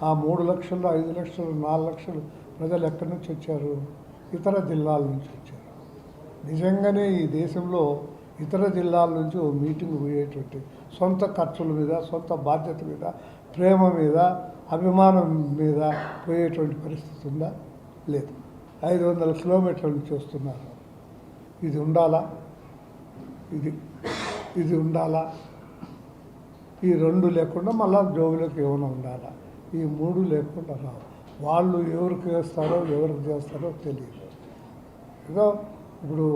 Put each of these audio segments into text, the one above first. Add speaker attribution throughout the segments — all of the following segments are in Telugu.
Speaker 1: ఆ మూడు లక్షలు ఐదు లక్షలు నాలుగు లక్షలు ప్రజలు ఎక్కడి నుంచి వచ్చారు? ఇతర జిల్లాల నుంచి వచ్చారు. నిజంగానే ఈ దేశంలో ఇతర జిల్లాల నుంచి ఓ మీటింగ్ పోయేటువంటి సొంత ఖర్చుల మీద సొంత బాధ్యత మీద ప్రేమ మీద అభిమానం మీద పోయేటువంటి పరిస్థితి ఉందా? లేదు. ఐదు వందల కిలోమీటర్ల నుంచి వస్తున్నారు. ఇది ఉండాలా? ఇది ఇది ఉండాలా? ఈ రెండు లేకుండా మళ్ళా జోబులోకి ఏమైనా ఉండాలా? ఈ మూడు లేకుండా రావు వాళ్ళు ఎవరికి వేస్తారో ఎవరికి చేస్తారో తెలియదు. ఇదో ఇప్పుడు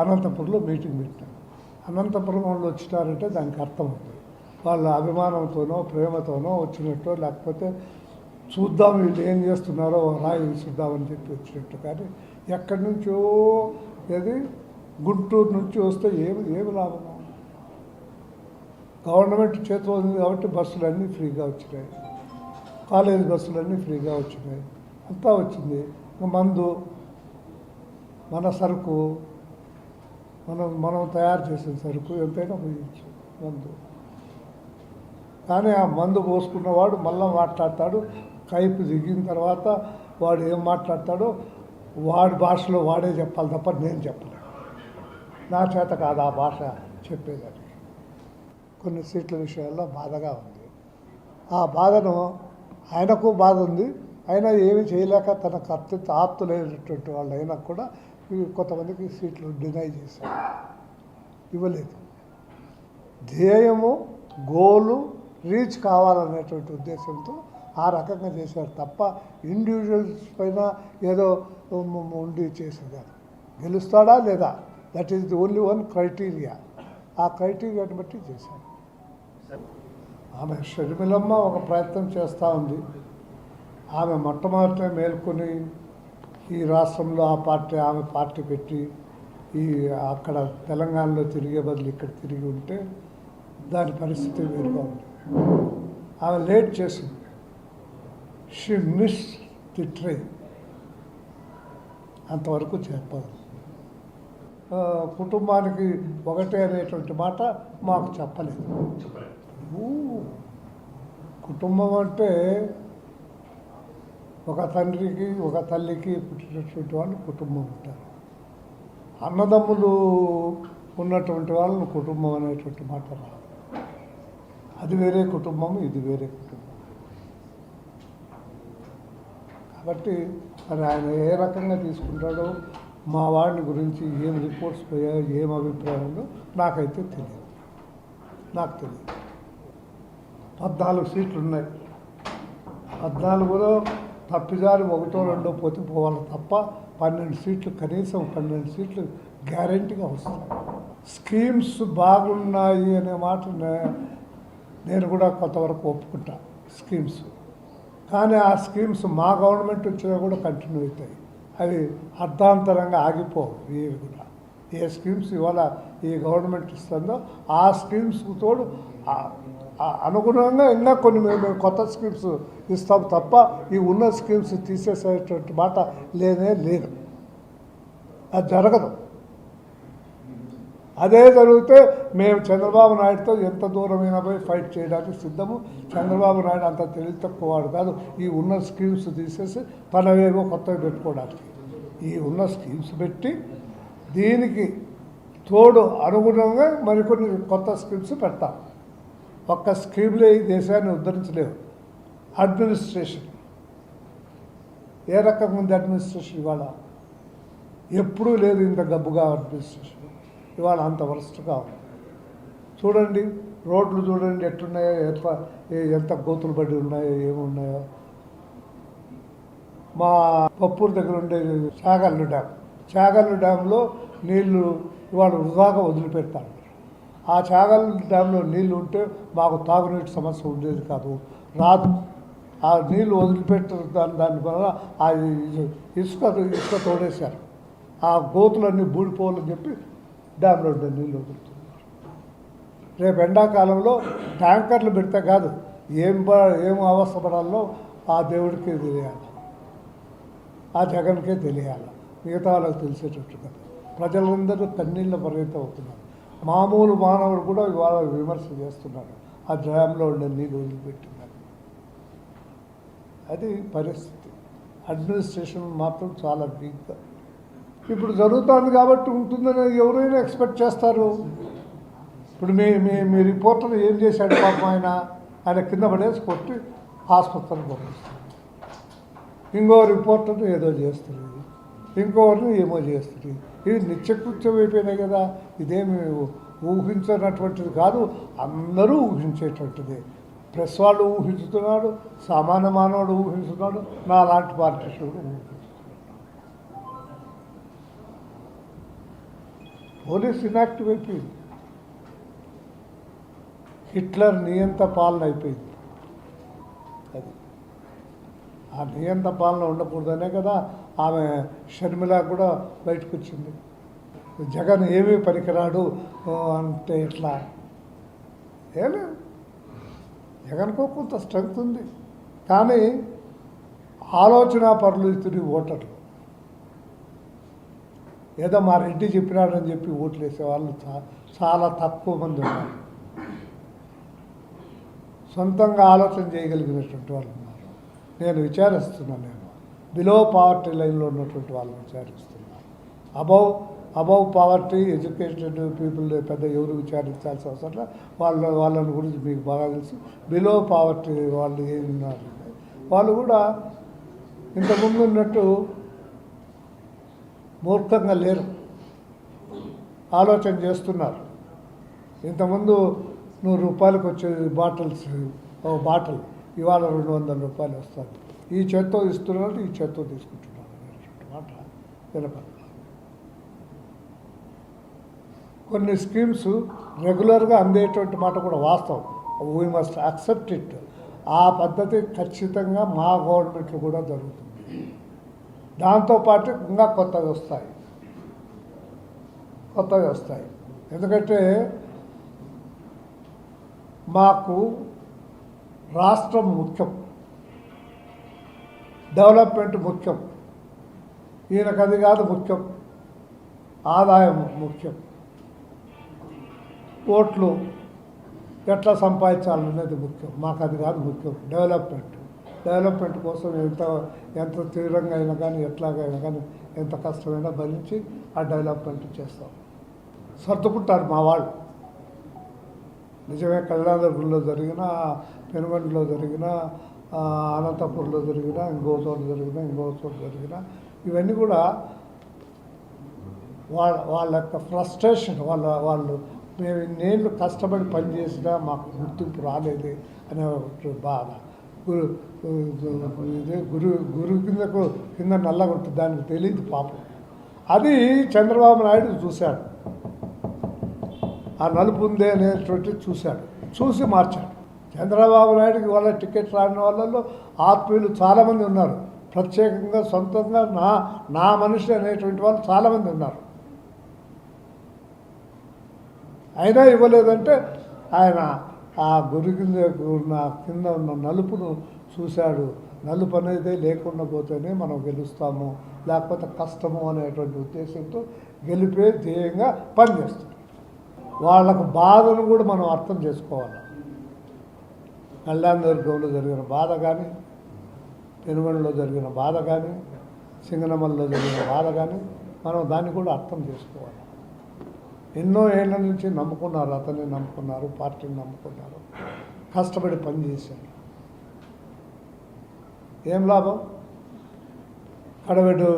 Speaker 1: అనంతపురంలో మీటింగ్ పెట్టాం అనంతపురం వాళ్ళు వచ్చినారంటే దానికి అర్థం ఉంది వాళ్ళ అభిమానంతోనో ప్రేమతోనో వచ్చినట్టు లేకపోతే చూద్దాం వీళ్ళు ఏం చేస్తున్నారో రాయి చూద్దామని చెప్పి వచ్చినట్టు. కానీ ఎక్కడి నుంచో ఏది? గుంటూరు నుంచి వస్తే ఏమి ఏమి లాభం? గవర్నమెంట్ చేతిలో ఉంది కాబట్టి బస్సులు అన్నీ ఫ్రీగా వచ్చినాయి. కాలేజ్ బస్సులన్నీ ఫ్రీగా వచ్చినాయి. అంతా వచ్చింది. మందు మన సరుకు మనం మనం తయారు చేసిన సరుకు ఎంతైనా పోయచ్చు మందు. కానీ ఆ మందు పోసుకున్నవాడు మళ్ళీ మాట్లాడతాడు. కైపు దిగిన తర్వాత వాడు ఏం మాట్లాడతాడో వాడి భాషలో వాడే చెప్పాలి తప్ప నేను చెప్పలేను. నా చేత కాదు ఆ భాష చెప్పేదానికి. కొన్ని సీట్ల విషయాల్లో బాధగా ఉంది. ఆ బాధను ఆయనకు బాధ ఉంది. అయినా ఏమి చేయలేక తనకు అత్యంత ఆప్తులైనటువంటి వాళ్ళు అయినా కూడా కొంతమందికి సీట్లు డినై చేశారు. ఇవ్వలేదు. ధ్యేయము గోలు రీచ్ కావాలనేటువంటి ఉద్దేశంతో ఆ రకంగా చేశారు తప్ప ఇండివిజువల్స్ పైన ఏదో ఉండి చేసేది గెలుస్తాడా లేదా? That is the only one criteria ఆ క్రైటీరియాని బట్టి చేశారు. ఆమె షర్మిలమ్మ ఒక ప్రయత్నం చేస్తూ ఉంది. ఆమె మొట్టమొదట మేల్కొని ఈ రాష్ట్రంలో ఆ పార్టీ ఆమె పార్టీ పెట్టి ఈ అక్కడ తెలంగాణలో తిరిగే బదులు ఇక్కడ తిరిగి ఉంటే దాని పరిస్థితి వేరుగా ఉంది ఆమె లేట్ చేసింది. She miss the train. అంతవరకు చెప్పదు. కుటుంబానికి ఒకటే అనేటువంటి మాట మాకు చెప్పలేదు. కుటుంబం అంటే ఒక తండ్రికి ఒక తల్లికి పుట్టినటువంటి వాళ్ళు కుటుంబం ఉంటారు. అన్నదమ్ములు ఉన్నటువంటి వాళ్ళని కుటుంబం అనేటువంటి మాట రాదు. అది వేరే కుటుంబం ఇది వేరే కుటుంబం. కాబట్టి మరి ఆయన ఏ రకంగా తీసుకుంటాడో మా వాడిని గురించి ఏం రిపోర్ట్స్ పోయాయో ఏం అభిప్రాయం ఉందో నాకైతే తెలియదు. నాకు తెలియదు. పద్నాలుగు సీట్లు ఉన్నాయి. పద్నాలుగులో తప్పిదారి ఒకటో రెండో పోతే పోవాలి తప్ప పన్నెండు సీట్లు కనీసం పన్నెండు సీట్లు గ్యారంటీగా వస్తాయి. స్కీమ్స్ బాగున్నాయి అనే మాట నేను కూడా కొంతవరకు ఒప్పుకుంటా స్కీమ్స్. కానీ ఆ స్కీమ్స్ మా గవర్నమెంట్ వచ్చినా కూడా కంటిన్యూ అవుతాయి. అవి అర్ధాంతరంగా ఆగిపోవు ఏవి కూడా. ఏ స్కీమ్స్ ఇవాళ ఈ గవర్నమెంట్ ఇస్తుందో ఆ స్కీమ్స్ తోడు అనుగుణంగా ఇంకా కొన్ని మేము కొత్త స్కీమ్స్ ఇస్తాం తప్ప ఈ ఉన్న స్కీమ్స్ తీసేసేటువంటి మాట లేనే లేదు. అది జరగదు. అదే జరిగితే మేము చంద్రబాబు నాయుడుతో ఎంత దూరమైనా పోయి ఫైట్ చేయడానికి సిద్ధము. చంద్రబాబు నాయుడు అంత తెలివి తక్కువ వాడు కాదు. ఈ ఉన్న స్కీమ్స్ తీసేసి తనవేమో కొత్తవి పెట్టుకోవడానికి. ఈ ఉన్న స్కీమ్స్ పెట్టి దీనికి తోడు అనుగుణంగా మరికొన్ని కొత్త స్కీమ్స్ పెడతాం. ఒక్క స్కీమ్లే ఈ దేశాన్ని ఉద్ధరించలేవు. అడ్మినిస్ట్రేషన్ ఏ రకంగా ఉంది అడ్మినిస్ట్రేషన్ ఇవాళ? ఎప్పుడూ లేదు ఇంత గబ్బుగా అడ్మినిస్ట్రేషన్ ఇవాళ అంత వరస్ట్గా ఉంది. చూడండి రోడ్లు చూడండి ఎట్లున్నాయో ఎంత ఎంత గోతులు పడి ఉన్నాయో ఏమున్నాయో. మా పప్పూరు దగ్గర ఉండే చాగల్లు డ్యామ్. చాగల్లు డ్యాంలో నీళ్ళు ఇవాళ వృధాగా వదిలిపెడతారు. ఆ చాగల్ డ్యాంలో నీళ్ళు ఉంటే మాకు తాగునీటి సమస్య ఉండేది కాదు. రాదు. ఆ నీళ్ళు వదిలిపెట్టారు దాని దాని వల్ల ఆ ఇసుక ఇసుక తోడేశారు. ఆ గోతులన్నీ బూడిపోవాలని చెప్పి డ్యాంలో ఉండే నీళ్ళు వదులుతున్నారు. రేపు ఎండాకాలంలో ట్యాంకర్లు పెడితే కాదు ఏం ఏం ఏం అవస్థపడాలో ఆ దేవుడికే తెలియాలి. ఆ జగన్కే తెలియాలి. మిగతా వాళ్ళకి తెలిసేటట్టు కదా ప్రజలందరూ కన్నీళ్ళ పరిమితం అవుతున్నారు. మామూలు మానవుడు కూడా ఇవాళ విమర్శ చేస్తున్నారు ఆ డ్యామ్లో ఉండే నీళ్ళు వదిలిపెట్టిందని. అది పరిస్థితి. అడ్మినిస్ట్రేషన్ మాత్రం చాలా వీక్గా. ఇప్పుడు జరుగుతుంది కాబట్టి ఉంటుందని ఎవరైనా ఎక్స్పెక్ట్ చేస్తారు. ఇప్పుడు మీ మీ మీ రిపోర్టర్ ఏం చేశాడు పాపం ఆయన? ఆయన కింద పడేసి కొట్టి ఆసుపత్రికి పంపిస్తారు ఇంకో రిపోర్టర్ ఏదో చేస్తుంది ఇంకోటి ఏమో చేస్తుంది. ఇది నిత్యకృత్యం అయిపోయినాయి కదా ఇదేమి ఊహించినటువంటిది కాదు అందరూ ఊహించేటువంటిది ప్రెస్ వాళ్ళు ఊహించుతున్నాడు సామాన్య మానవుడు ఊహించుతున్నాడు నా లాంటి పార్టీషుడు పోలీస్ ఇనాక్టివ్ అయిపోయింది. హిట్లర్ నియంత పాలన అయిపోయింది. అది. ఆ నియంత పాలన ఉండకూడదనే కదా ఆమె షర్మిల కూడా బయటకు వచ్చింది జగన్ ఏమీ పనికిరాడు అంటే ఇట్లా ఏం లేదు జగన్కో కొంత స్ట్రెంగ్త్ ఉంది. కానీ ఆలోచన పరులు ఇతని ఓటర్లు ఏదో మా రెడ్డి చెప్పినాడని చెప్పి ఓట్లు వేసేవాళ్ళు చా- చాలా తక్కువ మంది ఉన్నారు. సొంతంగా ఆలోచన చేయగలిగినటువంటి వాళ్ళు ఉన్నారు. నేను విచారిస్తున్నాను నేను. బిలో పావర్టీ లైన్లో ఉన్నటువంటి వాళ్ళని విచారిస్తున్నారు. Above above poverty educated people పెద్ద ఎవరు విచారించాల్సిన అవసరం వాళ్ళ వాళ్ళని గురించి మీకు బాగా తెలుసు. బిలో పావర్టీ వాళ్ళు ఏమి ఉన్నారు వాళ్ళు కూడా ఇంతకుముందు ఉన్నట్టు మూర్ఖంగా లేరు. ఆలోచన చేస్తున్నారు. ఇంతకుముందు నూరు రూపాయలకు వచ్చే బాటిల్స్ ఓ బాటిల్ ఇవాళ రెండు వందల రూపాయలు వస్తుంది. ఈ చేత్తో ఇస్తున్నారు ఈ చేత్తో తీసుకుంటున్నారు. మాట వినపడ కొన్ని స్కీమ్స్ రెగ్యులర్గా అందేటువంటి మాట కూడా వాస్తవం. వీ మస్ట్ అక్సెప్ట్ ఇట్ ఆ పద్ధతి ఖచ్చితంగా మా గవర్నమెంట్లో కూడా జరుగుతుంది. దాంతోపాటు ఇంకా కొత్తవి వస్తాయి. కొత్తవి వస్తాయి. ఎందుకంటే మాకు రాష్ట్రం ముఖ్యం. డెవలప్మెంట్ ముఖ్యం. ఈయనకు అది కాదు ముఖ్యం. ఆదాయం ముఖ్యం. ఓట్లు ఎట్లా సంపాదించాలనేది ముఖ్యం. మాకు అది కాదు ముఖ్యం. డెవలప్మెంట్. డెవలప్మెంట్ కోసం ఎంత ఎంత తీవ్రంగా అయినా కానీ ఎట్లాగైనా కానీ ఎంత కష్టమైనా భరించి ఆ డెవలప్మెంట్ చేస్తాం. సర్దుకుంటారు మా వాళ్ళు. నిజమే కళ్యాణదుర్గంలో జరిగిన పెనుగొండలో జరిగిన అనంతపూర్లో జరిగిన ఇంకో చోట జరిగిన ఇంకో చోట జరిగిన ఇవన్నీ కూడా వాళ్ళ వాళ్ళ యొక్క ఫ్రస్ట్రేషన్ వాళ్ళ వాళ్ళు మేము ఇన్నేళ్ళు కష్టపడి పనిచేసినా మాకు గుర్తింపు రాలేదు అనే ఒక బాధ. గురు ఇదే గురు గురువు కిందకు కింద నల్లగా ఉంటుంది దానికి తెలియదు పాపం. అది చంద్రబాబు నాయుడు చూశాడు. ఆ నలుపు ఉందే అనేటువంటి చూశాడు. చూసి మార్చాడు. చంద్రబాబు నాయుడుకి వాళ్ళ టికెట్ రాని వాళ్ళలో ఆత్మీయులు చాలామంది ఉన్నారు. ప్రత్యేకంగా సొంతంగా నా నా మనిషి అనేటువంటి వాళ్ళు చాలామంది ఉన్నారు. అయినా ఇవ్వలేదంటే ఆయన ఆ గురి కింద ఉన్న కింద ఉన్న నలుపును చూశాడు. నలుపు అనేది లేకుండా పోతేనే మనం గెలుస్తాము. లేకపోతే కష్టము అనేటువంటి ఉద్దేశంతో గెలిపే ధ్యేయంగా పనిచేస్తాడు వాళ్ళకు బాధను కూడా మనం అర్థం చేసుకోవాలి. కళ్యాణదుర్గంలో జరిగిన బాధ కానీ పెనుగొండలో జరిగిన బాధ కానీ సింగనమల్లో జరిగిన బాధ కానీ మనం దాన్ని కూడా అర్థం చేసుకోవాలి. ఎన్నో ఏళ్ళ నుంచి నమ్ముకున్నారు అతన్ని నమ్ముకున్నారు పార్టీని నమ్ముకున్నారు కష్టపడి పనిచేశారు ఏం లాభం? కడవెడు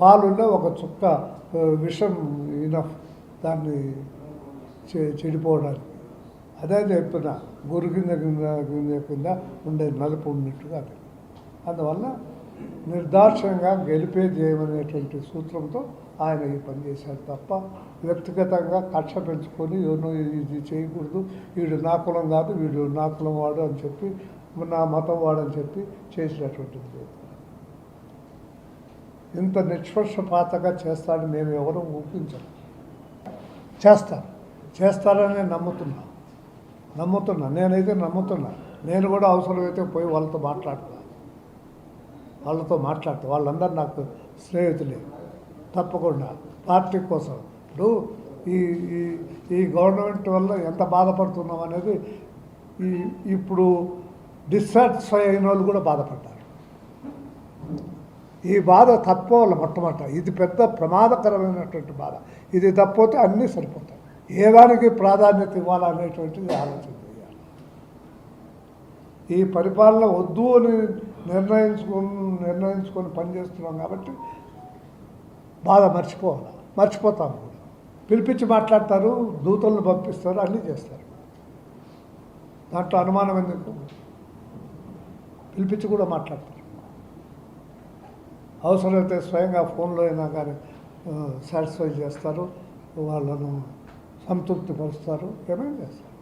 Speaker 1: పాలుండే ఒక చుక్క విషం ఇనఫ్ దాన్ని చె- చెడిపోవడానికి. అదే చెప్పిన గురు కింద కింద కింద కింద ఉండే నలుపు ఉన్నట్టుగా అది అందువల్ల నిర్దాక్ష్యంగా గెలిపే చేయమనేటువంటి సూత్రంతో ఆయన ఈ పని చేశారు తప్ప వ్యక్తిగతంగా కక్ష పెంచుకొని ఎవరినో ఇది చేయకూడదు. వీడు నా కులం కాదు వీడు నా కులం వాడు అని చెప్పి నా మతం వాడు అని చెప్పి చేసినటువంటిది లేదు ఇంత నిష్పక్షపాతగా చేస్తాడని మేము ఎవరూ ఊహించం చేస్తారు. చేస్తారని నమ్ముతున్నాం నమ్ముతున్నా నేనైతే నమ్ముతున్నా. నేను కూడా అవసరమైతే పోయి వాళ్ళతో మాట్లాడతా. వాళ్ళతో మాట్లాడతా. వాళ్ళందరూ నాకు స్నేహితులే. తప్పకుండా పార్టీ కోసం. ఇప్పుడు ఈ ఈ ఈ గవర్నమెంట్ వల్ల ఎంత బాధపడుతున్నాం అనేది ఈ ఇప్పుడు డిస్సాటిస్ఫై అయిన వాళ్ళు కూడా బాధపడ్డారు. ఈ బాధ తప్పవాలి మొట్టమొదట. ఇది పెద్ద ప్రమాదకరమైనటువంటి బాధ. ఇది తప్పితే అన్నీ సరిపోతాయి. ఏ దానికి ప్రాధాన్యత ఇవ్వాలనేటువంటిది ఆలోచన చేయాలి. ఈ పరిపాలన వద్దు అని నిర్ణయించుకుని నిర్ణయించుకొని పనిచేస్తున్నాం కాబట్టి బాధ మర్చిపోవాలి? మర్చిపోతాం కూడా. పిలిపించి మాట్లాడతారు దూతలను పంపిస్తారు అన్నీ చేస్తారు. దాంట్లో అనుమానం ఎందుకు? పిలిపించి కూడా మాట్లాడతారు. అవసరమైతే స్వయంగా ఫోన్లో అయినా కానీ సాటిస్ఫై చేస్తారు. వాళ్ళను సంతృప్తిపరుస్తారు. ఏమైనా చేస్తారు?